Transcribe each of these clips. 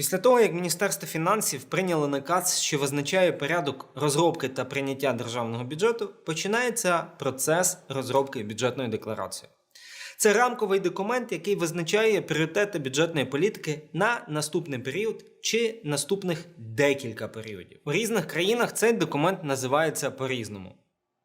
Після того, як Міністерство фінансів прийняло наказ, що визначає порядок розробки та прийняття державного бюджету, починається процес розробки бюджетної декларації. Це рамковий документ, який визначає пріоритети бюджетної політики на наступний період чи наступних декілька періодів. У різних країнах цей документ називається по-різному.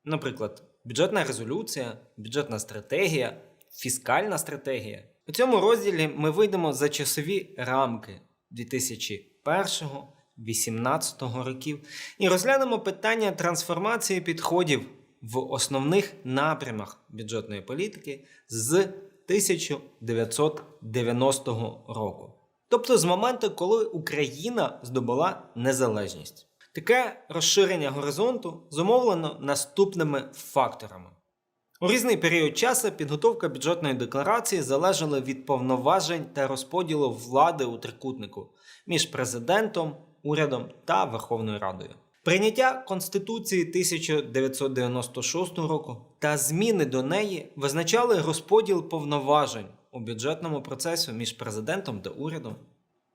Наприклад, бюджетна резолюція, бюджетна стратегія, фіскальна стратегія. У цьому розділі ми вийдемо за часові рамки 2001-2018 років і розглянемо питання трансформації підходів в основних напрямах бюджетної політики з 1990 року. Тобто з моменту, коли Україна здобула незалежність. Таке розширення горизонту зумовлено наступними факторами. У різний період часу підготовка бюджетної декларації залежала від повноважень та розподілу влади у трикутнику між президентом, урядом та Верховною Радою. Прийняття Конституції 1996 року та зміни до неї визначали розподіл повноважень у бюджетному процесі між президентом та урядом.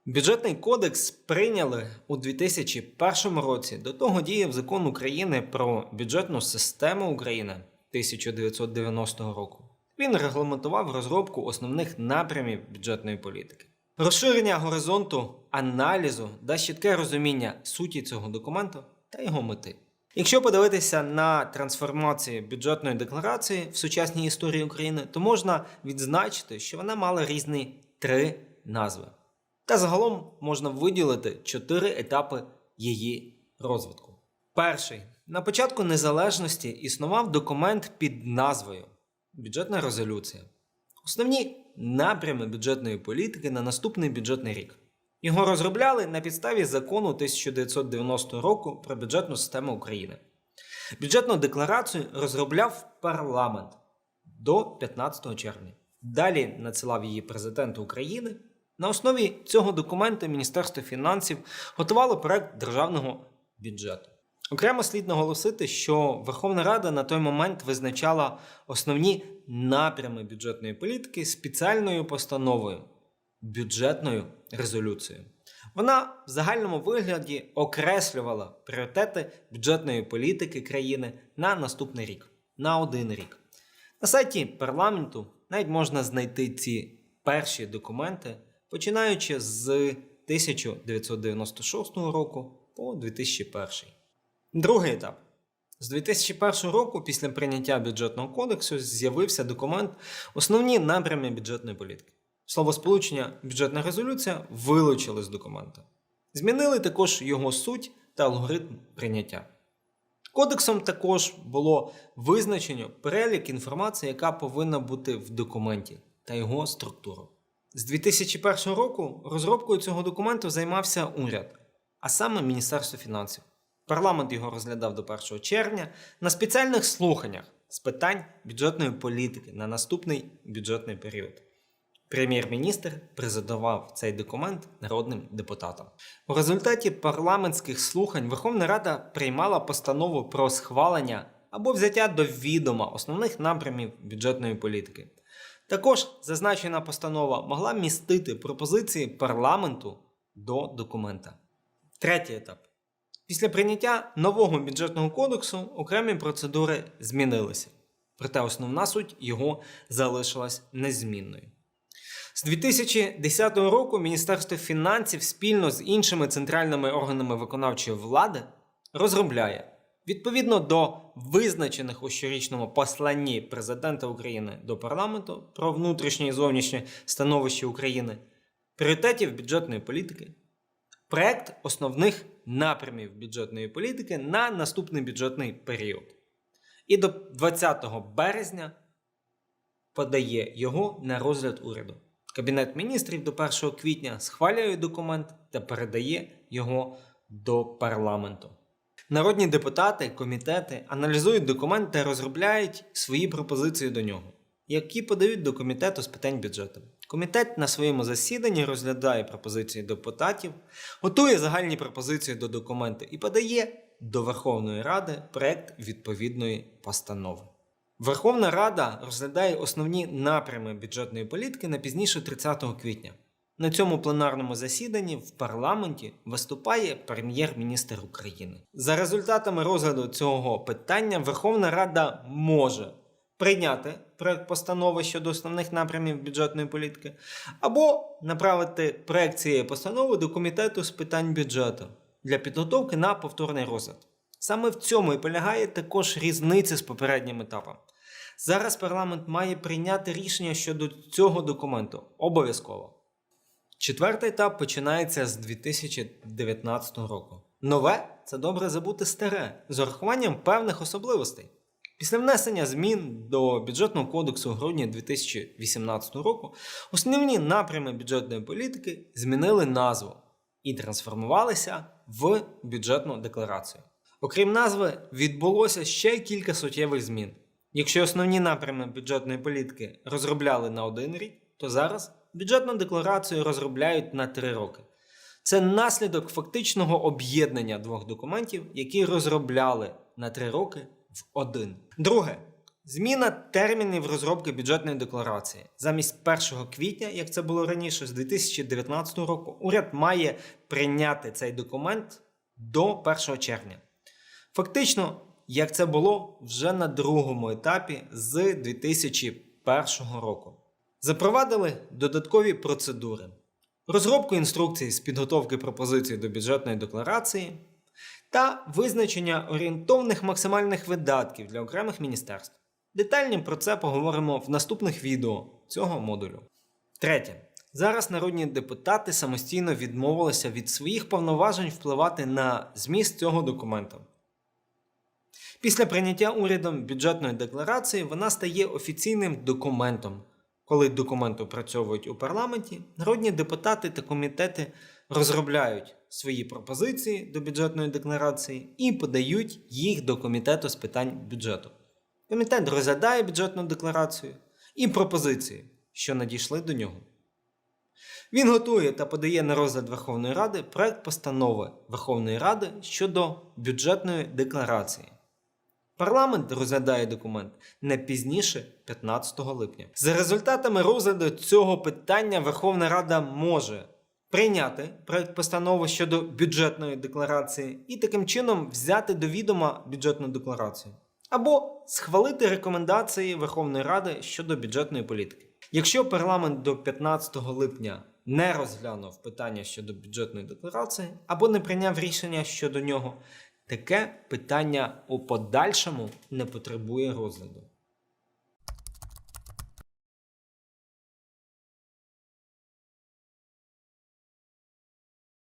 Бюджетний кодекс прийняли у 2001 році. До того діяв закон України про бюджетну систему України 1990 року. Він регламентував розробку основних напрямів бюджетної політики. Розширення горизонту аналізу дасть чітке розуміння суті цього документу та його мети. Якщо подивитися на трансформацію бюджетної декларації в сучасній історії України, то можна відзначити, що вона мала різні три назви. Та загалом можна виділити чотири етапи її розвитку. Перший на початку незалежності існував документ під назвою Бюджетна резолюція. Основні напрями бюджетної політики на наступний бюджетний рік. Його розробляли на підставі закону 1990 року про бюджетну систему України. Бюджетну декларацію розробляв парламент до 15 червня. Далі надсилав її президенту України. На основі цього документу Міністерство фінансів готувало проект державного бюджету. Окремо слід наголосити, що Верховна Рада на той момент визначала основні напрями бюджетної політики спеціальною постановою бюджетною резолюцією. Вона в загальному вигляді окреслювала пріоритети бюджетної політики країни на наступний рік, на один рік. На сайті парламенту навіть можна знайти ці перші документи, починаючи з 1996 року по 2001. Другий етап. З 2001 року, після прийняття бюджетного кодексу, з'явився документ Основні напрями бюджетної політики. Словосполучення бюджетна резолюція вилучили з документа. Змінили також його суть та алгоритм прийняття. Кодексом також було визначено перелік інформації, яка повинна бути в документі та його структуру. З 2001 року розробкою цього документу займався уряд, а саме Міністерство фінансів. Парламент його розглядав до 1 червня на спеціальних слуханнях з питань бюджетної політики на наступний бюджетний період. Прем'єр-міністр презентував цей документ народним депутатам. У результаті парламентських слухань Верховна Рада приймала постанову про схвалення або взяття до відома основних напрямів бюджетної політики. Також зазначена постанова могла містити пропозиції парламенту до документа. Третій етап. Після прийняття нового бюджетного кодексу окремі процедури змінилися, проте основна суть його залишилась незмінною. З 2010 року Міністерство фінансів спільно з іншими центральними органами виконавчої влади розробляє відповідно до визначених у щорічному посланні президента України до парламенту про внутрішнє і зовнішнє становище України пріоритетів бюджетної політики, проект основних напрямів бюджетної політики на наступний бюджетний період. І до 20 березня подає його на розгляд уряду. Кабінет міністрів до 1 квітня схвалює документ та передає його до парламенту. Народні депутати, комітети аналізують документ та розробляють свої пропозиції до нього, які подають до комітету з питань бюджету. Комітет на своєму засіданні розглядає пропозиції депутатів, готує загальні пропозиції до документу і подає до Верховної Ради проект відповідної постанови. Верховна Рада розглядає основні напрями бюджетної політики на пізніше 30 квітня. на цьому пленарному засіданні в парламенті виступає прем'єр-міністр України. За результатами розгляду цього питання Верховна Рада може прийняти проект постанови щодо основних напрямів бюджетної політики, або направити проект цієї постанови до комітету з питань бюджету для підготовки на повторний розгляд. Саме в цьому і полягає також різниця з попереднім етапом. Зараз парламент має прийняти рішення щодо цього документу обов'язково. Четвертий етап починається з 2019 року. Нове це добре забути старе з урахуванням певних особливостей. Після внесення змін до бюджетного кодексу у грудні 2018 року основні напрями бюджетної політики змінили назву і трансформувалися в бюджетну декларацію. Окрім назви, відбулося ще кілька суттєвих змін. Якщо основні напрями бюджетної політики розробляли на один рік, то зараз бюджетну декларацію розробляють на три роки. Це наслідок фактичного об'єднання двох документів, які розробляли на три роки в один. Друге. Зміна термінів розробки бюджетної декларації. Замість 1 квітня, як це було раніше, з 2019 року, уряд має прийняти цей документ до 1 червня. Фактично, як це було вже на другому етапі з 2001 року. Запровадили додаткові процедури, розробку інструкцій з підготовки пропозицій до бюджетної декларації та визначення орієнтовних максимальних видатків для окремих міністерств. Детальні про це поговоримо в наступних відео цього модулю. Третє. Зараз народні депутати самостійно відмовилися від своїх повноважень впливати на зміст цього документу. Після прийняття урядом бюджетної декларації вона стає офіційним документом. Коли документ опрацьовують у парламенті, народні депутати та комітети розробляють свої пропозиції до бюджетної декларації і подають їх до комітету з питань бюджету. Комітет розглядає бюджетну декларацію і пропозиції, що надійшли до нього. Він готує та подає на розгляд Верховної Ради проект постанови Верховної Ради щодо бюджетної декларації. Парламент розглядає документ не пізніше 15 липня. За результатами розгляду цього питання Верховна Рада може прийняти проект постанови щодо бюджетної декларації і таким чином взяти до відома бюджетну декларацію, або схвалити рекомендації Верховної Ради щодо бюджетної політики. Якщо парламент до 15 липня не розглянув питання щодо бюджетної декларації або не прийняв рішення щодо нього, таке питання у подальшому не потребує розгляду.